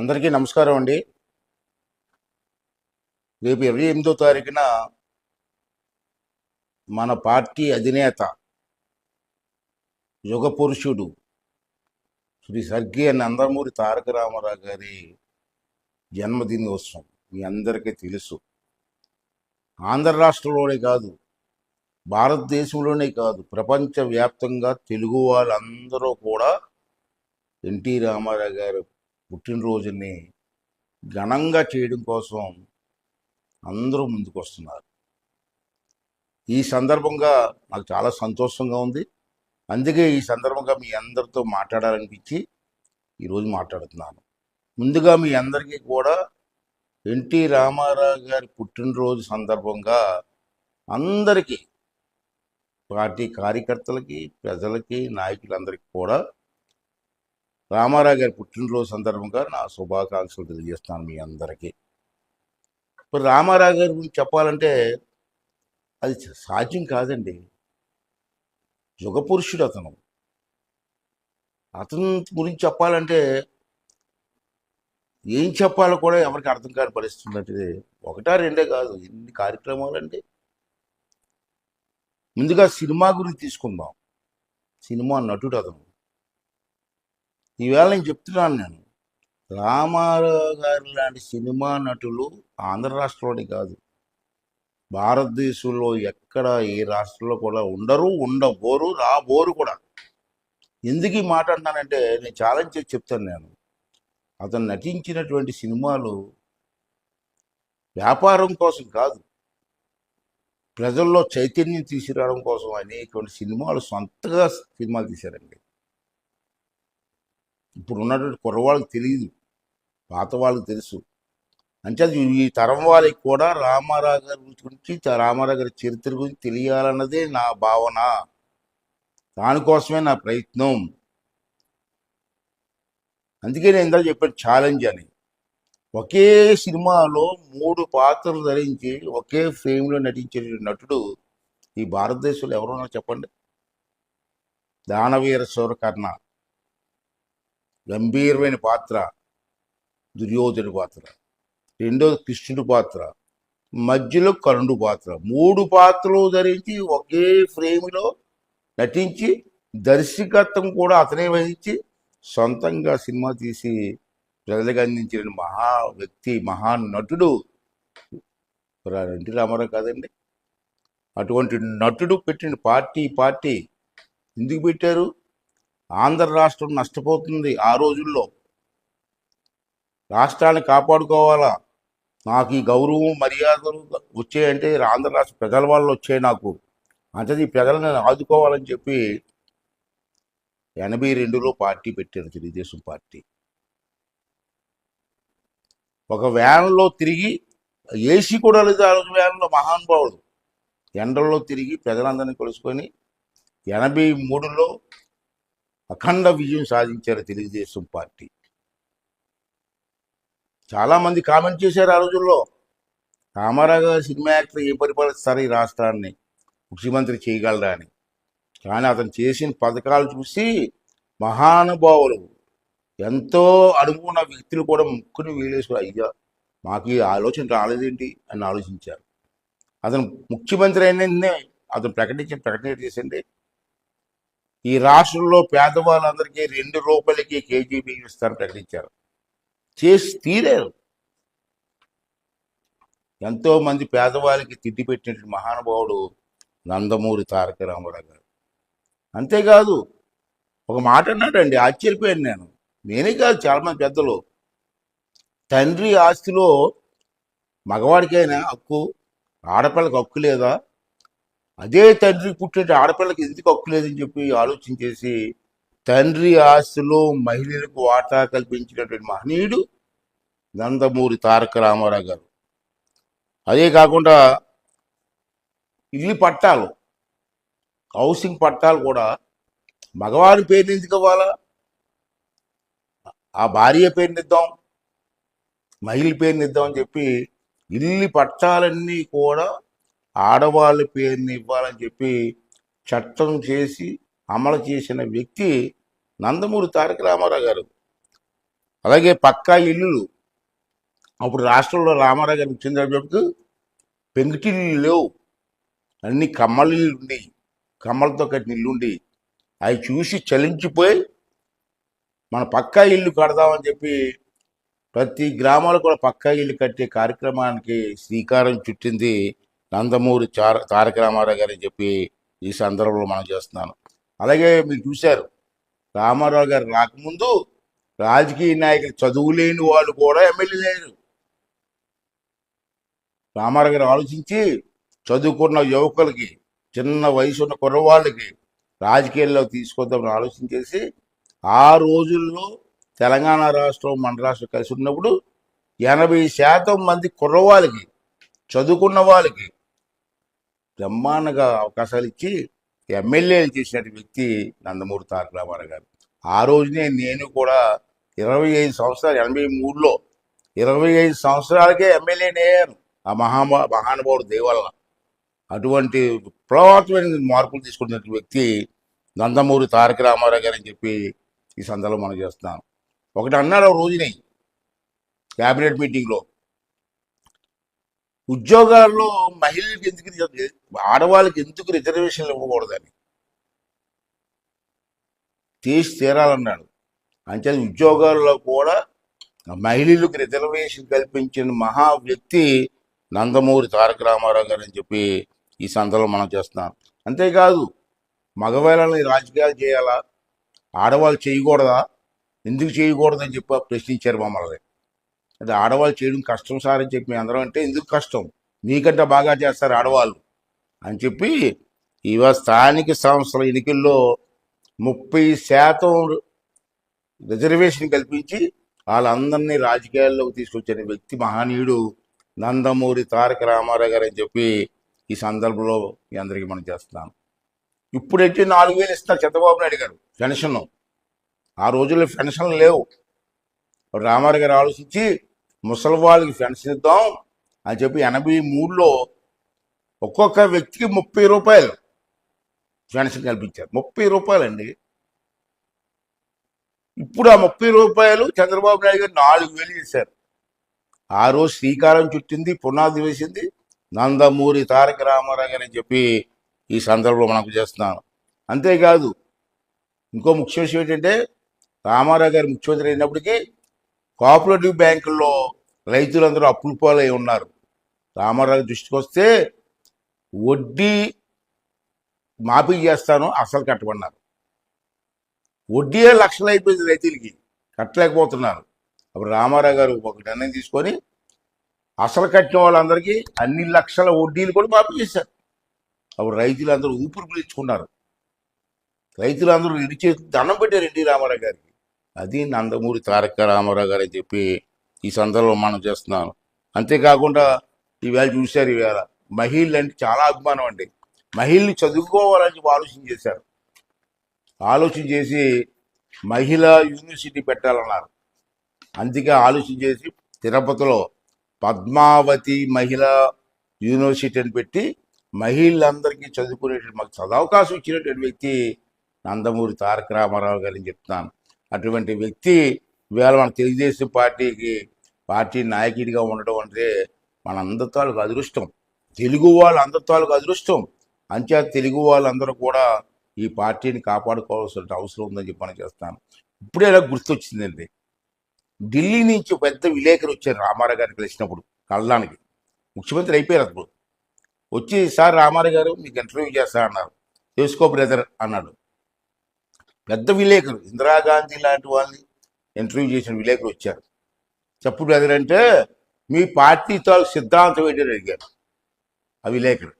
అందరికీ నమస్కారం అండి. రేపు ఇరవై ఎనిమిదో తారీఖున మన పార్టీ అధినేత యుగ పురుషుడు శ్రీ స్వర్గీయ నందమూరి తారక రామారావు గారి జన్మదినోత్సవం మీ అందరికీ తెలుసు. ఆంధ్ర రాష్ట్రంలోనే కాదు భారతదేశంలోనే కాదు ప్రపంచవ్యాప్తంగా తెలుగు వాళ్ళందరూ కూడా ఎన్టీ రామారావు గారు పుట్టినరోజుని ఘనంగా చేయడం కోసం అందరూ ముందుకు వస్తున్నారు ఈ సందర్భంగా నాకు చాలా సంతోషంగా ఉంది. అందుకే ఈ సందర్భంగా మీ అందరితో మాట్లాడాలనిపించి ఈరోజు మాట్లాడుతున్నాను. ముందుగా మీ అందరికీ కూడా ఎన్టీ రామారావు గారి పుట్టినరోజు సందర్భంగా అందరికీ పార్టీ కార్యకర్తలకి ప్రజలకి నాయకులందరికీ కూడా రామారావు గారి పుట్టినరోజు సందర్భంగా నా శుభాకాంక్షలు తెలియజేస్తాను మీ అందరికీ. ఇప్పుడు రామారావు గారి గురించి చెప్పాలంటే అది సాధ్యం కాదండి. యుగపురుషుడు అతను. అతని గురించి చెప్పాలంటే ఏం చెప్పాలో కూడా ఎవరికి అర్థం కాని పరిస్థితి ఉన్నట్టు ఒకటా రెండే కాదు ఎన్ని కార్యక్రమాలండి. ముందుగా సినిమా గురించి తీసుకుందాం. సినిమా నటుడు అతను. ఈవేళ నేను చెప్తున్నాను నేను. రామారావు గారి లాంటి సినిమా నటులు ఆంధ్ర రాష్ట్రంలోని కాదు. భారతదేశంలో ఎక్కడ ఏ రాష్ట్రంలో కూడా ఉండరు ఉండబోరు రాబోరు కూడా. ఎందుకు ఈ మాట అంటున్నానంటే నేను ఛాలెంజ్ చేసి చెప్తాను నేను. అతను నటించినటువంటి సినిమాలు వ్యాపారం కోసం కాదు. ప్రజల్లో చైతన్యం తీసుకురావడం కోసం అనేటువంటి సినిమాలు సొంతగా సినిమాలు తీశారండి. ఇప్పుడు ఉన్నటువంటి కుర్రవాళ్ళకి తెలియదు పాత వాళ్ళకి తెలుసు. అంటే అది ఈ తరం వాళ్ళకి కూడా రామారావు గారి గురించి రామారావు గారి చరిత్ర గురించి తెలియాలన్నదే నా భావన. దానికోసమే నా ప్రయత్నం. అందుకే నేను ఇందాక చెప్పాను ఛాలెంజ్ అని. ఒకే సినిమాలో మూడు పాత్రలు ధరించి ఒకే ఫ్రేమ్లో నటించే నటుడు ఈ భారతదేశంలో ఎవరున్నారో చెప్పండి? దానవీర సూరకర్ణ. గంభీరమైన పాత్ర దుర్యోధనుడి పాత్ర. రెండోది కృష్ణుడి పాత్ర. మధ్యలో కరుణుడు పాత్ర. మూడు పాత్రలు ధరించి ఒకే ఫ్రేమ్లో నటించి దర్శకత్వం కూడా అతనే వహించి సొంతంగా సినిమా తీసి ప్రజలకు అందించిన మహా వ్యక్తి మహాన్ నటుడు. ఎన్టీ రామారావు కాదండి. అటువంటి నటుడు పెట్టిన పార్టీ పార్టీ ఎందుకు పెట్టారు? ఆంధ్ర రాష్ట్రం నష్టపోతుంది ఆ రోజుల్లో. రాష్ట్రాన్ని కాపాడుకోవాలా? నాకు ఈ గౌరవం మర్యాదలు వచ్చాయంటే ఆంధ్ర రాష్ట్ర ప్రజల వాళ్ళు వచ్చాయి నాకు. అంటే ఈ ప్రజలను నేను ఆదుకోవాలని చెప్పి ఎనభై రెండులో పార్టీ పెట్టారు తెలుగుదేశం పార్టీ. ఒక వ్యాన్లో తిరిగి ఏసీ కూడా లేదు ఆ రోజు వ్యాన్లో మహానుభావుడు. ఎండల్లో తిరిగి ప్రజలందరినీ కలుసుకొని ఎనభై మూడులో అఖండ విజయం సాధించారు తెలుగుదేశం పార్టీ. చాలా మంది కామెంట్ చేశారు ఆ రోజుల్లో. రామారావు గారు సినిమా యాక్టర్ ఏ పరిపాలిస్తారు ఈ రాష్ట్రాన్ని ముఖ్యమంత్రి చేయగలరా అని. కానీ అతను చేసిన పథకాలు చూసి మహానుభావులు ఎంతో అనుకున్న వ్యక్తులు కూడా ముక్కుని వీలేసి అయ్యా మాకు ఈ ఆలోచన రాలేదేంటి అని ఆలోచించారు. అతను ముఖ్యమంత్రి అయిన అతను ప్రకటించిన ప్రకటన చేసింది ఈ రాష్ట్రంలో పేదవాళ్ళందరికీ రెండు రూపాయలకి కేజీ బియ్యం ఇస్తారని ప్రకటించారు. చేసి తీరారు. ఎంతో మంది పేదవాళ్ళకి తిట్టి పెట్టినటువంటి మహానుభావుడు నందమూరి తారక రామారావు గారు. అంతేకాదు ఒక మాట అన్నాడండి ఆశ్చర్యపోయాను నేను. నేనే కాదు చాలామంది పెద్దలు. తండ్రి ఆస్తిలో మగవాడికైనా హక్కు ఆడపిల్లకి హక్కు లేదా? అదే తండ్రి పుట్టిన ఆడపిల్లకి ఎందుకు హక్కు లేదని చెప్పి ఆలోచించేసి తండ్రి ఆస్తిలో మహిళలకు వాటా కల్పించినటువంటి మహనీయుడు నందమూరి తారక రామారావు గారు. అదే కాకుండా ఇల్లు పట్టాలు హౌసింగ్ పట్టాలు కూడా మగవారి పేరు ఎందుకు ఇవ్వాలా? ఆ భార్య పేరుని ఇద్దాం మహిళ పేరుని ఇద్దామని అని చెప్పి ఇల్లు పట్టాలన్నీ కూడా ఆడవాళ్ళ పేరుని ఇవ్వాలని చెప్పి చట్టం చేసి అమలు చేసిన వ్యక్తి నందమూరి తారక రామారావు గారు. అలాగే పక్కా ఇల్లులు. అప్పుడు రాష్ట్రంలో రామారావు గారు చెందినప్పుడు పెంకుటిల్లు లేవు. అన్ని కమ్మల ఇల్లు కమ్మలతో కట్టిన ఇల్లు ఉండి అవి చూసి చలించిపోయి మన పక్కా ఇల్లు కడదామని చెప్పి ప్రతి గ్రామాలు కూడా పక్కా ఇల్లు కట్టే కార్యక్రమానికి శ్రీకారం చుట్టింది నందమూరి చార తారక రామారావు గారు అని చెప్పి ఈ సందర్భంలో మనం చేస్తున్నాను. అలాగే మీరు చూశారు రామారావు గారు రాకముందు రాజకీయ నాయకులు చదువు లేని వాళ్ళు కూడా ఎమ్మెల్యే లేరు. రామారావు గారు ఆలోచించి చదువుకున్న యువకులకి చిన్న వయసు ఉన్న కుర్రవాళ్ళకి రాజకీయాల్లో తీసుకొద్దామని ఆలోచించేసి ఆ రోజుల్లో తెలంగాణ రాష్ట్రం మన రాష్ట్రం కలిసి ఉన్నప్పుడు ఎనభై శాతం మంది కుర్రవాళ్ళకి చదువుకున్న వాళ్ళకి బ్రహ్మాండంగా అవకాశాలు ఇచ్చి ఎమ్మెల్యేలు చేసిన వ్యక్తి నందమూరి తారక రామారావు గారు. ఆ రోజునే నేను కూడా ఇరవై ఐదు సంవత్సరాలు ఎనభై మూడులో ఇరవై ఐదు సంవత్సరాలకే ఎమ్మెల్యేనే అయ్యాను. ఆ మహా మహానుభావుడు దేవల్ల. అటువంటి విప్లవాత్మైన మార్పులు తీసుకున్న వ్యక్తి నందమూరి తారక రామారావు గారు అని చెప్పి ఈ సందర్భంలో మనం చేస్తున్నాం. ఒకటి అన్నారు ఒక రోజుని క్యాబినెట్ మీటింగ్లో. ఉద్యోగాల్లో మహిళలకు ఎందుకు ఆడవాళ్ళకి ఎందుకు రిజర్వేషన్లు ఇవ్వకూడదని తీసి తీరాలన్నాడు అంటే ఉద్యోగాల్లో కూడా మహిళలకు రిజర్వేషన్ కల్పించిన మహా వ్యక్తి నందమూరి తారక రామారావు గారు అని చెప్పి ఈ సందర్భంలో మనం చేస్తున్నాం. అంతేకాదు మగవాళ్ళని రాజకీయాలు చేయాలా? ఆడవాళ్ళు చేయకూడదా? ఎందుకు చేయకూడదని చెప్పి ప్రశ్నించారు మమ్మల్ని. అది ఆడవాళ్ళు చేయడం కష్టం సార్ అని చెప్పి అందరం అంటే ఎందుకు కష్టం? నీకంటే బాగా చేస్తారు ఆడవాళ్ళు అని చెప్పి ఇవాళ స్థానిక సంస్థల ఎన్నికల్లో ముప్పై శాతం రిజర్వేషన్ కల్పించి వాళ్ళందరినీ రాజకీయాల్లోకి తీసుకొచ్చిన వ్యక్తి మహనీయుడు నందమూరి తారక రామారావు గారు అని చెప్పి ఈ సందర్భంలో మీ అందరికీ మనం చేస్తున్నాం ఇప్పుడైతే నాలుగు వేలు ఇస్తారు చంద్రబాబు నాయుడు గారు పెన్షన్ ఆ రోజుల్లో పెన్షన్లు లేవు. రామారావు గారు ఆలోచించి ముసలి వాళ్ళకి పెన్షన్ ఇద్దాం అని చెప్పి ఎనభై మూడులో ఒక్కొక్క వ్యక్తికి ముప్పై రూపాయలు పెన్షన్ కల్పించారు. ముప్పై రూపాయలండి. ఇప్పుడు ఆ ముప్పై రూపాయలు చంద్రబాబు నాయుడు గారు నాలుగు వేలు చేశారు. ఆ రోజు శ్రీకారం చుట్టింది పునాది వేసింది. నందమూరి తారక రామారావు గారు అని చెప్పి ఈ సందర్భంలో మనకు చేస్తున్నాను. అంతేకాదు ఇంకో ముఖ్య విషయం ఏంటంటే రామారావు గారు ముఖ్యమంత్రి అయినప్పటికీ కోఆపరేటివ్ బ్యాంకుల్లో రైతులందరూ అప్పులు పాలై ఉన్నారు. రామారావు దృష్టికి వస్తే వడ్డీ మాఫీ చేస్తాను అసలు కట్టమన్నారు. వడ్డీయే లక్షలు అయిపోయింది రైతులకి కట్టలేకపోతున్నారు. అప్పుడు రామారావు గారు ఒక నిర్ణయం తీసుకొని అసలు కట్టిన వాళ్ళందరికీ అన్ని లక్షల వడ్డీలు కూడా మాఫీ చేశారు. అప్పుడు రైతులందరూ ఊపిరి పీల్చుకున్నారు. రైతులందరూ చేతులు దండం పెట్టారు ఎన్టీ రామారావు గారికి. అది నందమూరి తారక రామారావు గారు అని చెప్పి ఈ సందర్భంలో మనం చేస్తున్నాను అంతేకాకుండా ఈవేళ చూశారు ఈవేళ మహిళలు అంటే చాలా అభిమానం అండి. మహిళలు చదువుకోవాలని చెప్పి ఆలోచన చేశారు. ఆలోచన చేసి మహిళా యూనివర్సిటీ పెట్టాలన్నారు. అందుకే ఆలోచన చేసి తిరుపతిలో పద్మావతి మహిళా యూనివర్సిటీ అని పెట్టి మహిళలందరికీ చదువుకునేటువంటి మాకు చదవకాశం ఇచ్చినటువంటి వ్యక్తి నందమూరి తారక రామారావు గారిని చెప్తున్నాను. అటువంటి వ్యక్తి ఇవాళ మన తెలుగుదేశం పార్టీకి పార్టీ నాయకుడిగా ఉండడం అంటే మన అందతాలకు అదృష్టం. తెలుగు వాళ్ళ అందత్వాలకు అదృష్టం. అంచేత తెలుగు వాళ్ళందరూ కూడా ఈ పార్టీని కాపాడుకోవాల్సిన అవసరం ఉందని చెప్పి పని చేస్తాను ఇప్పుడే ఇలా గుర్తొచ్చిందండి. ఢిల్లీ నుంచి పెద్ద విలేకరు వచ్చారు రామారావు గారిని కలిసినప్పుడు కళ్ళడానికి ముఖ్యమంత్రి అయిపోయారు అప్పుడు. వచ్చి సార్ రామారావు గారు మీకు ఇంటర్వ్యూ చేస్తా అన్నారు చేసుకో బ్రదర్ అన్నాడు. పెద్ద విలేకరు. ఇందిరాగాంధీ లాంటి వాళ్ళని ఇంటర్వ్యూ చేసిన విలేకరు వచ్చారు. చెప్పుడు ఎదురంటే మీ పార్టీ తాలూ సిద్ధాంతం ఏంటని అడిగారు. ఆ విలేకరు.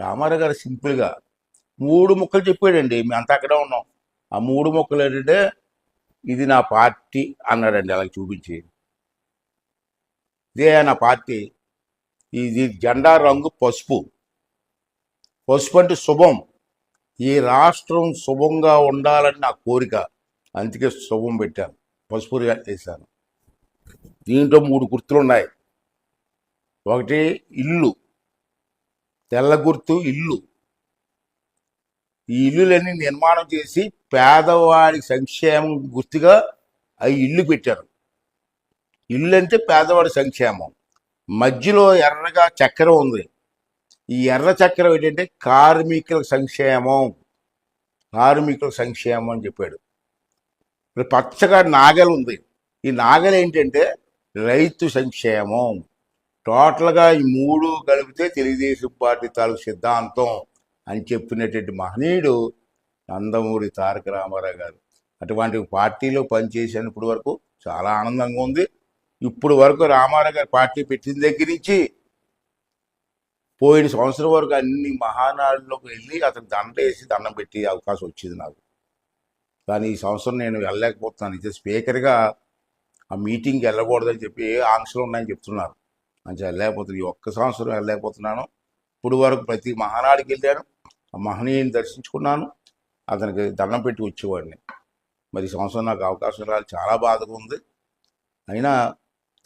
రామారావు గారు సింపుల్గా మూడు ముక్కలు చెప్పాడండి. మేము అంతా అక్కడే ఉన్నాం. ఆ మూడు ముక్కలు ఏంటంటే ఇది నా పార్టీ అన్నాడండి. అలా చూపించి ఇదే నా పార్టీ. ఇది జెండా రంగు పసుపు. పసుపు అంటే శుభం. ఈ రాష్ట్రం శుభంగా ఉండాలని నా కోరిక. అందుకే శుభం పెట్టాను. పసుపు చేశాను దీంట్లో మూడు గుర్తులు ఉన్నాయి ఒకటి ఇల్లు. తెల్ల గుర్తు ఇల్లు. ఈ ఇల్లులన్నీ నిర్మాణం చేసి పేదవాడి సంక్షేమం గుర్తుగా ఆ ఇల్లు పెట్టారు. ఇల్లు అంటే పేదవాడి సంక్షేమం. మధ్యలో ఎర్రగా చక్కెర ఉంది. ఈ ఎర్ర చక్రం ఏంటంటే కార్మికుల సంక్షేమం. కార్మికుల సంక్షేమం అని చెప్పాడు. ఇప్పుడు పచ్చగా నాగలు ఉంది. ఈ నాగలు ఏంటంటే రైతు సంక్షేమం. టోటల్గా ఈ మూడు కలిపితే తెలుగుదేశం పార్టీ తాలూకు సిద్ధాంతం అని చెప్పినటువంటి మహనీయుడు నందమూరి తారక రామారావు గారు. అటువంటి పార్టీలో పనిచేసినప్పటి వరకు చాలా ఆనందంగా ఉంది. ఇప్పుడు వరకు రామారావు గారు పార్టీ పెట్టిన దగ్గర నుంచి పోయిన సంవత్సరం వరకు అన్ని మహానాడులోకి వెళ్ళి అతను దండ వేసి దండం పెట్టే అవకాశం వచ్చింది నాకు. కానీ ఈ సంవత్సరం నేను వెళ్ళలేకపోతున్నాను. ఇది స్పీకర్గా ఆ మీటింగ్కి వెళ్ళకూడదని చెప్పి ఏ ఆంక్షలు ఉన్నాయని చెప్తున్నారు. మంచిగా వెళ్ళలేకపోతున్నాను ఈ ఒక్క సంవత్సరం వెళ్ళలేకపోతున్నాను. ఇప్పుడు వరకు ప్రతి మహానాడికి వెళ్ళాను. ఆ మహనీయుని దర్శించుకున్నాను. అతనికి దండం పెట్టి వచ్చేవాడిని. మరి ఈ సంవత్సరం నాకు అవకాశం రాలి చాలా బాధగా ఉంది. అయినా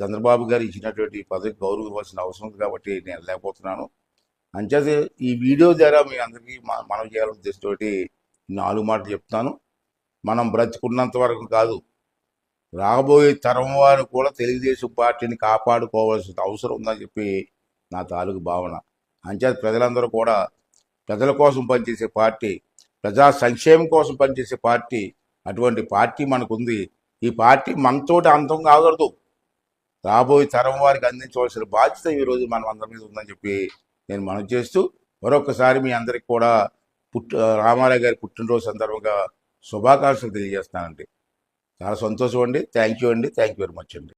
చంద్రబాబు గారు ఇచ్చినటువంటి పదవికి గౌరవం ఇవ్వాల్సిన అవసరం ఉంది కాబట్టి నేను వెళ్ళలేకపోతున్నాను. అంచేత uh, ఈ వీడియో ద్వారా మీ అందరికీ మనం చేయాలని ఉద్దేశంతోటి నాలుగు మాటలు చెప్తాను. మనం బ్రతికున్నంత వరకు కాదు రాబోయే తరం వారు కూడా తెలుగుదేశం పార్టీని కాపాడుకోవాల్సిన అవసరం ఉందని చెప్పి నా తాలూకు భావన. అంచేత ప్రజలందరూ కూడా ప్రజల కోసం పనిచేసే పార్టీ ప్రజా సంక్షేమం కోసం పనిచేసే పార్టీ అటువంటి పార్టీ మనకుంది. ఈ పార్టీ మనతోటి అంతం కాకూడదు. రాబోయే తరం వారికి అందించవలసిన బాధ్యత ఈరోజు మనం అందరి మీద ఉందని చెప్పి నేను మనం చేస్తూ మరొకసారి మీ అందరికి కూడా పుట్టు రామారావు గారి పుట్టినరోజు సందర్భంగా శుభాకాంక్షలు తెలియజేస్తానండి. చాలా సంతోషం అండి థ్యాంక్ యూ అండి. థ్యాంక్ యూ వెరీ మచ్ అండి.